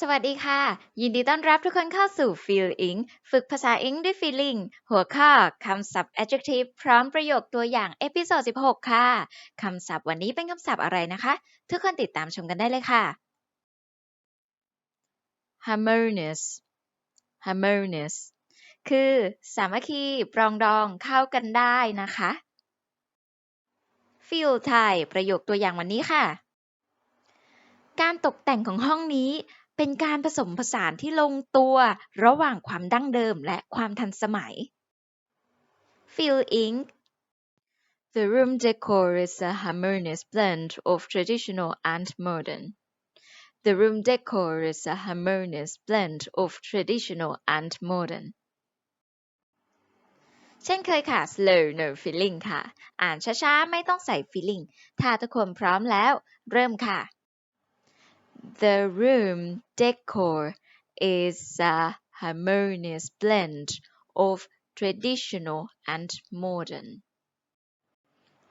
สวัสดีค่ะ ยินดีต้อนรับทุกคนเข้าสู่ Feel Ink ฝึกภาษา Ink ด้วย Feeling หัวข้อคำศัพท์ adjective พร้อมประโยคตัวอย่างเอพิโซด16 ค่ะ คำศัพท์วันนี้เป็นคำศัพท์อะไรนะคะ ทุกคนติดตามชมกันได้เลยค่ะ harmonious harmonious คือสามัคคีปรองดองเข้ากันได้นะคะ Feel Thai ประโยคตัวอย่างวันนี้ค่ะ การตกแต่งของห้องนี้ เป็นการผสมผสานที่ลงตัวระหว่างความดั้งเดิมและความทันสมัย Feel Ink The room decor is a harmonious blend of traditional and modern. The room decor is a harmonious blend of traditional and modern. เช่นเคยค่ะ slow no feeling ค่ะ อ่านช้าๆ ไม่ต้องใส่ feeling ถ้าทุกคนพร้อมแล้ว เริ่มค่ะ The room decor is a harmonious blend of traditional and modern.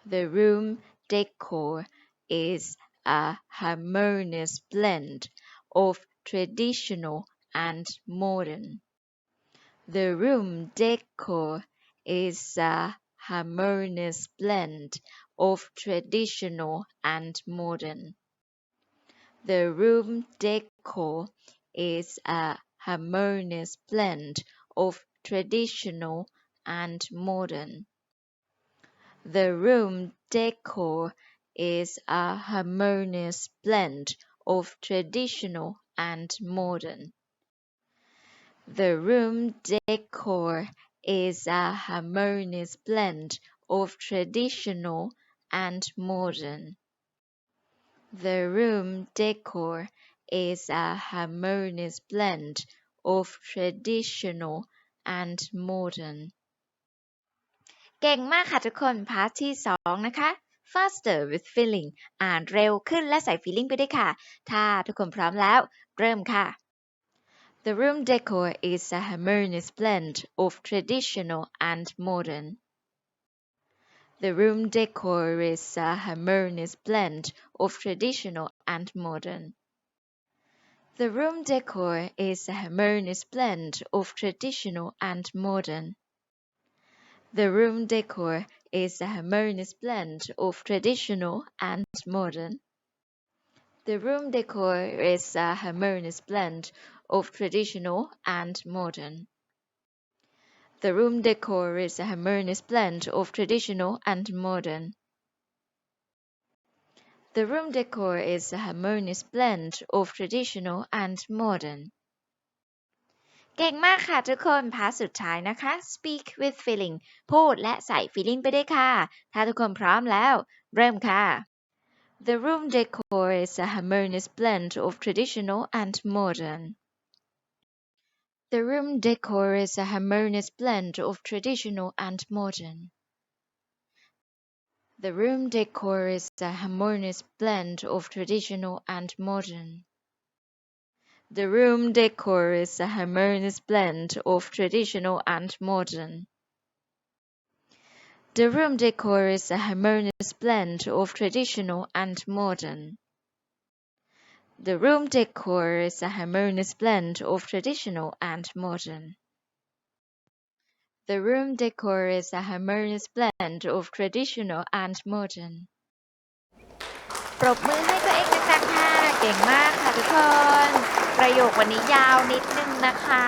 The room decor is a harmonious blend of traditional and modern. The room decor is a harmonious blend of traditional and modern. The room decor is a harmonious blend of traditional and modern. The room decor is a harmonious blend of traditional and modern. The room decor is a harmonious blend of traditional and modern. The room decor is a harmonious blend of traditional and modern. เก่งมากค่ะทุกคนพาร์ทที่ 2 นะคะ faster with feeling อ่านเร็วขึ้นและใส่ feeling ไปด้วยค่ะ ถ้าทุกคนพร้อมแล้ว เริ่มค่ะ The room decor is a harmonious blend of traditional and modern. The room decor is a harmonious blend of traditional and modern. The room decor is a harmonious blend of traditional and modern. The room decor is a harmonious blend of traditional and modern. The room decor is a harmonious blend of traditional and modern. The room decor is a harmonious blend of traditional and modern. The room decor is a harmonious blend of traditional and modern. เก่งมากค่ะทุกคนพาร์ทสุดท้ายนะคะ speak with feeling พูดและใส่ feeling ไปด้วยค่ะ ถ้าทุกคนพร้อมแล้ว เริ่มค่ะ The room decor is a harmonious blend of traditional and modern. The room decor is a harmonious blend of traditional and modern. The room decor is a harmonious blend of traditional and modern. The room decor is a harmonious blend of traditional and modern. The room decor is a harmonious blend of traditional and modern. The room decor is a harmonious blend of traditional and modern. The room decor is a harmonious blend of traditional and modern. ปรบมือให้ตัวเองดังๆค่ะ เก่งมากค่ะทุกคน ประโยควันนี้ยาวนิดนึงนะคะ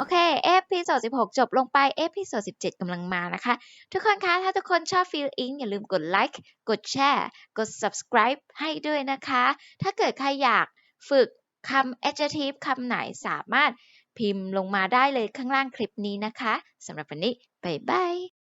โอเค เอพิโซด16 จบลงไป เอพิโซด17กำลังมานะคะ ทุกคนคะ ถ้าทุกคนชอบ Feel Ink อย่าลืมกดไลค์ กดแชร์ กด subscribe ให้ด้วยนะคะ ถ้าเกิดใครอยากฝึกคำ adjective คำไหนสามารถพิมพ์ลงมาได้เลยข้างล่างคลิปนี้นะคะสำหรับวันนี้ บ๊ายบาย